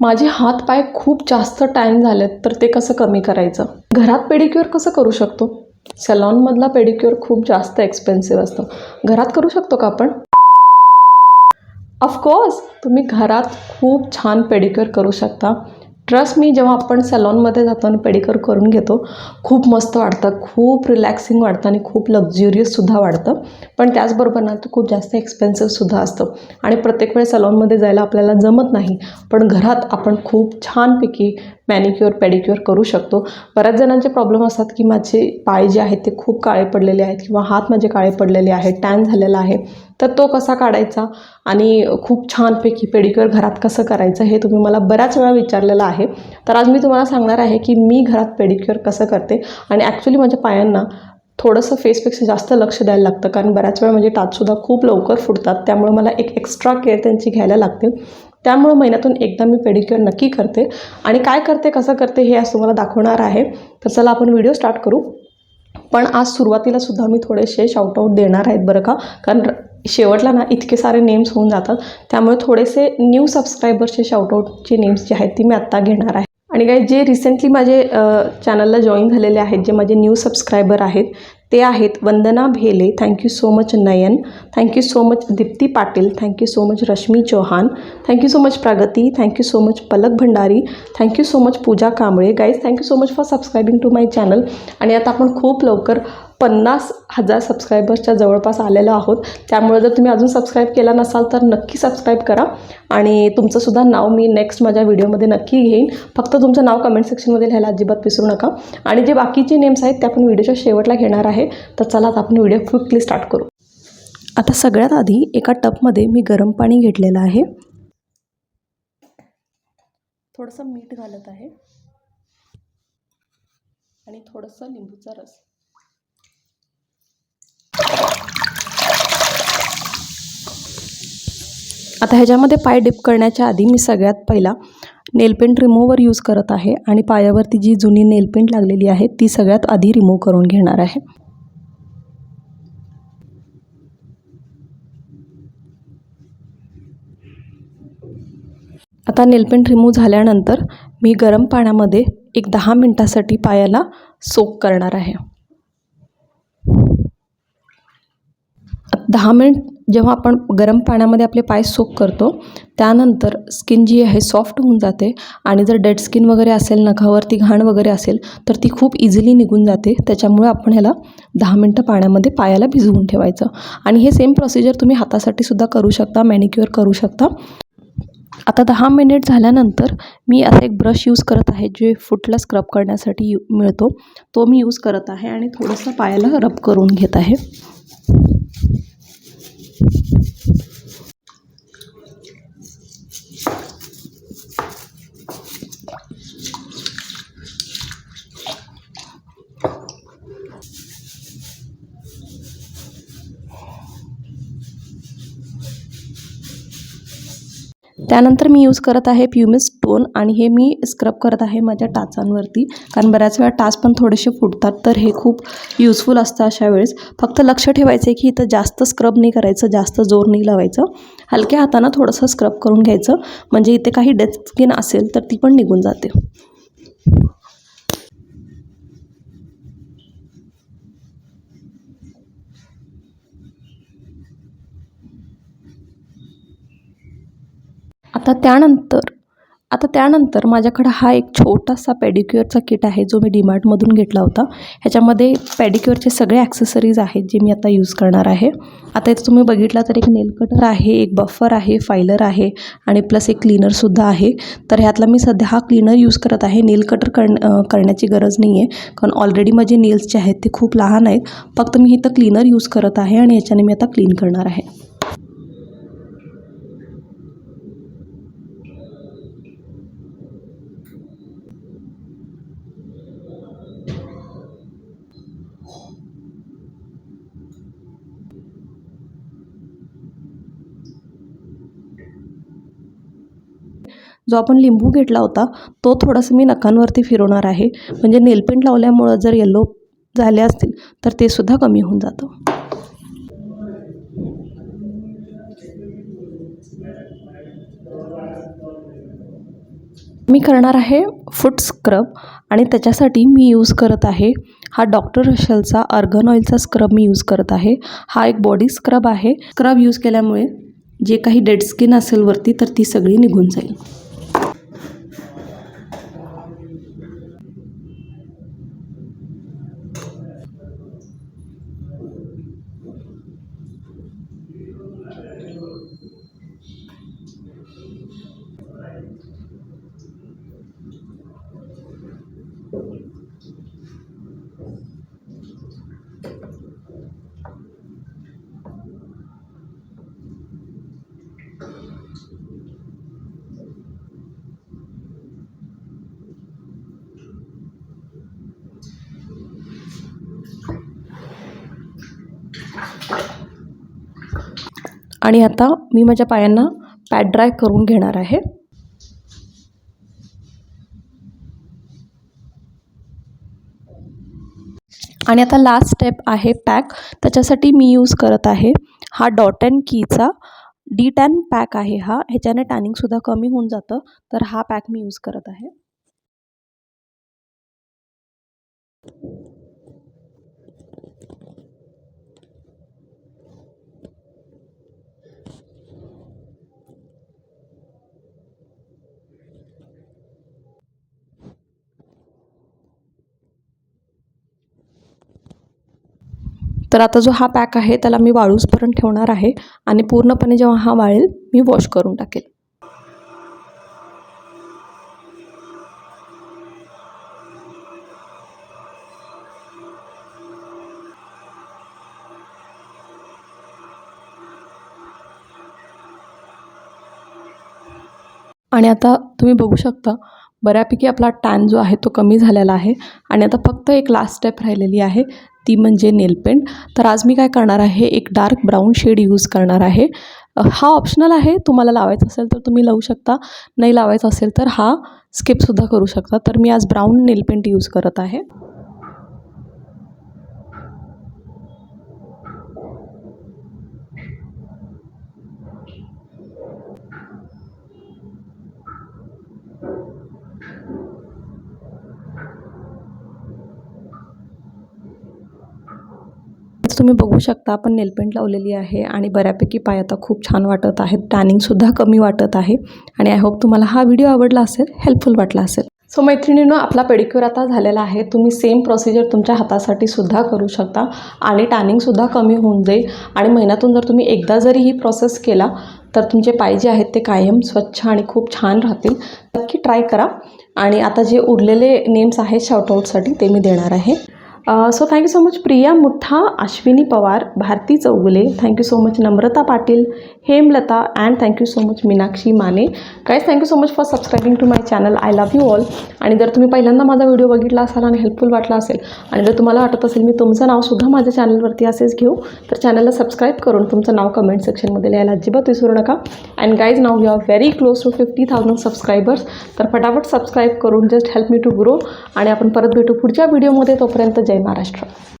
माझे हात पाय खूप जास्त टॅन झालेत तर ते कसं कमी करायचं? घरात पेडिक्युअर कसं करू शकतो? सलॉनमधला पेडिक्युअर खूप जास्त एक्सपेन्सिव्ह असतं. घरात करू शकतो का आपण? ऑफकोर्स तुम्ही घरात खूप छान पेडिक्युअर करू शकता. ट्रस्ट मी जेव्हा आपण सलॉनमध्ये जातो आणि पेडिकर करून घेतो खूप मस्त वाटतं खूप रिलॅक्सिंग वाटतं आणि खूप लक्झुरियससुद्धा वाटतं. पण त्याचबरोबर ना तो खूप जास्त एक्सपेन्सिव्हसुद्धा असतं. आणि प्रत्येक वेळेस सलॉनमध्ये जायला आपल्याला जमत नाही पण घरात आपण खूप छानपैकी मॅनिक्युअर पेडिक्युअर करू शकतो. बऱ्याच जणांचे प्रॉब्लेम असतात की माझे पाय जे आहेत ते खूप काळे पडलेले आहेत किंवा हात माझे काळे पडलेले आहेत टॅन झालेला आहे. तर तो कसा काढायचा आणि खूप छानपैकी पेडिक्युअर घरात कसं करायचं हे तुम्ही मला बऱ्याच वेळा विचारलेलं आहे. तर आज मी तुम्हाला सांगणार आहे की मी घरात पेडिक्युअर कसं करते आणि ॲक्च्युली माझ्या पायांना थोडंसं फेसपेक्षा जास्त लक्ष द्यायला लागतं कारण बऱ्याच वेळा म्हणजे टाचसुद्धा खूप लवकर फुटतात. त्यामुळे मला एक एक्स्ट्रा केअर त्यांची घ्यायला लागते त्यामुळं महिन्यातून एकदा मी पेडिक्युअर नक्की करते. आणि काय करते कसं करते हे आज तुम्हाला दाखवणार आहे. तर चला आपण व्हिडिओ स्टार्ट करू. पण आज सुरुवातीला सुद्धा मी थोडेसे शाउटआउट देणार आहेत बरं का? कारण शेवटला ना इतके सारे नेम्स होऊन जातात. त्यामुळे थोडेसे न्यू सबस्क्रायबर्सचे शाउटआउटचे नेम्स जे आहेत ती मी आत्ता घेणार आहे. आणि काय जे रिसेंटली माझे चॅनलला जॉईन झालेले आहेत जे माझे न्यू सबस्क्रायबर आहेत ते आहेत Vandana Bhele. Thank you so much Nayan. Thank you so much Deepti Patil. Thank you so much Rashmi Chauhan. Thank you so much Pragati. Thank you so much Palak Bhandari. Thank you so much Pooja Kamble. Guys thank you so much for subscribing to my channel आणि आता आपण खूप लवकर पन्नास हजार सबस्क्रायबर्सच्या जवळपास आलेलो आहोत. त्यामुळे जर तुम्ही अजून सबस्क्राईब केला नसाल तर नक्की सबस्क्राईब करा. आणि तुमचंसुद्धा नाव मी नेक्स्ट माझ्या व्हिडिओमध्ये नक्की घेईन. फक्त तुमचं नाव कमेंट सेक्शनमध्ये लिहायला अजिबात विसरू नका. आणि जे बाकीचे नेम्स आहेत ते आपण व्हिडिओच्या शेवटला घेणार आहे. तर चला आता आपण व्हिडिओ क्विकली स्टार्ट करू. आता सगळ्यात आधी एका टपमध्ये मी गरम पाणी घेतलेलं आहे. थोडंसं मीठ घालत आहे. आणि थोडंसं लिंबूचा रस. आता ह्याच्यामध्ये पाय डिप करण्याच्या आधी मी सगळ्यात पहिला नेलपेंट रिमूव्हर यूज करत आहे आणि पायावरती जी जुनी नेलपेंट लागलेली आहे ती सगळ्यात आधी रिमूव्ह करून घेणार आहे. आता नेलपेंट रिमूव्ह झाल्यानंतर मी गरम पाण्यामध्ये एक दहा मिनटासाठी पायाला सोक करणार आहे. दहा मिनिट जेव्हा आपण गरम पाण्यामध्ये आपले पाय सोक करतो त्यानंतर स्किन जी आहे सॉफ्ट होऊन जाते. आणि जर डेड स्किन वगैरे असेल नखावरती घाण वगैरे असेल तर ती खूप इझिली निघून जाते. त्याच्यामुळे आपण ह्याला दहा मिनटं पाण्यामध्ये पायाला भिजवून ठेवायचं. आणि हे सेम प्रोसिजर तुम्ही हातासाठी सुद्धा करू शकता मॅनिक्युअर करू शकता. आता दहा मिनिट झाल्यानंतर मी असा एक ब्रश यूज करत आहे जे फुटला स्क्रब करण्यासाठी यू मिळतो. तो मी यूज करत आहे आणि थोडंसं पायाला रब करून घेत आहे. त्यानंतर मी यूज करत आहे प्युमिस टोन आणि हे मी स्क्रब करत आहे माझ्या टाचांवरती. कारण बऱ्याच वेळा टाच पण थोडेसे फुटतात तर हे खूप युजफुल असतं अशा वेळेस. फक्त लक्ष ठेवायचं आहे की इथं जास्त स्क्रब नाही करायचं जास्त जोर नाही लावायचं. हलक्या हातानं थोडंसं स्क्रब करून घ्यायचं. म्हणजे इथे काही डेथ स्किन असेल तर ती पण निघून जाते. आता त्यानंतर आता त्यानंतर माझ्याकडं हा एक छोटासा पेडिक्युअरचा किट आहे जो मी डीमार्टमधून घेतला होता. ह्याच्यामध्ये पॅडिक्युअरचे सगळे ॲक्सेसरीज आहेत जे मी आता यूज करणार आहे. आता इथं तुम्ही बघितला तर एक नेल कटर आहे एक बफर आहे फायलर आहे आणि प्लस एक क्लीनरसुद्धा आहे. तर ह्यातला मी सध्या हा क्लीनर यूज करत आहे. नेल कटर कर करण्याची गरज नाही आहे कारण ऑलरेडी माझे नेल्स जे आहेत ते खूप लहान आहेत. फक्त मी इथं क्लीनर यूज करत आहे आणि ह्याच्याने मी आता क्लीन करणार आहे. जो आपण लिंबू घेतला होता तो थोडासा मी नखांवरती फिरवणार आहे. म्हणजे नेलपेंट लावल्यामुळं जर येल्लो झाले असतील तर ते सुद्धा कमी होऊन जातं. मी करणार आहे फूट स्क्रब आणि त्याच्यासाठी मी यूज करत आहे हा डॉक्टर रशलचा अर्गन ऑइलचा स्क्रब मी यूज करत आहे. हा एक बॉडी स्क्रब आहे. स्क्रब यूज केल्यामुळे जे काही डेड स्किन असेल वरती तर ती सगळी निघून जाईल. आणि आता मी माझ्या पायांना पॅड ड्राय करून घेणार आहे. आणि आता लास्ट स्टेप आहे पॅक त्याच्यासाठी मी यूज करत आहे हा डॉट अँड कीचा डी टॅन पॅक आहे हा. ह्याच्याने टॅनिंगसुद्धा कमी होऊन जातं. तर हा पॅक मी यूज करत आहे. तर आता जो हा पॅक आहे त्याला मी वाळूसपर्यंत ठेवणार आहे आणि पूर्णपणे जेव्हा हा वाळेल मी वॉश करून टाकेल. आणि आता तुम्ही बघू शकता बऱ्यापैकी आपला टॅन जो आहे तो कमी झालेला आहे. आणि आता फक्त एक लास्ट स्टेप राहिलेली आहे ती म्हणजे नेल पेंट तर आज मी काय करणार आहे एक डार्क ब्राऊन शेड यूज करणार आहे. हा ऑप्शनल आहे तुम्हाला लावायचा असेल तर तुम्ही लावू शकता. नाही लावायचा असेल तर हा स्किपसुद्धा करू शकता. तर मी आज ब्राऊन नेल पेंट यूज करत आहे. तुम्ही बघू शकता आपण नेलपेंट लावलेली आहे आणि बऱ्यापैकी पाय आता खूप छान वाटत आहेत. टॅनिंगसुद्धा कमी वाटत आहे आणि आय होप तुम्हाला हा व्हिडिओ आवडला असेल हेल्पफुल वाटला असेल. सो मैत्रिणीनं आपला पेडिक्युअर आता झालेला आहे. तुम्ही सेम प्रोसिजर तुमच्या हातासाठी सुद्धा करू शकता आणि टॅनिंगसुद्धा कमी होऊन जाईल आणि महिन्यातून जर तुम्ही एकदा जरी ही प्रोसेस केला तर तुमचे पाय जे आहेत ते कायम स्वच्छ आणि खूप छान राहतील. नक्की ट्राय करा आणि आता जे उरलेले नेम्स आहेत शॉर्टआउटसाठी ते मी देणार आहे. So thank you so much Priya Mutha Ashwini Pawar Bharati Chougule thank you so much Namrata Patil Hemlata and thank you so much Meenakshi Mane guys thank you so much for subscribing to my channel I love you all आणि जर तुम्ही पहिल्यांदा माझा video बघितला असाल आणि helpful वाटला असेल आणि जर तुम्हाला वाटत असेल मी तुमचं नावसुद्धा माझ्या चॅनलवरती असेच घेऊ तर चॅनलला सबस्क्राईब करून तुमचं नाव कमेंट सेक्शनमध्ये लिहायला अजिबात विसरू नका. And guys now you are very close to fifty thousand subscribers तर फटाफट सबस्क्राईब करून just help me to grow आणि आपण परत भेटू पुढच्या व्हिडिओमध्ये तोपर्यंत जय by Maharashtra.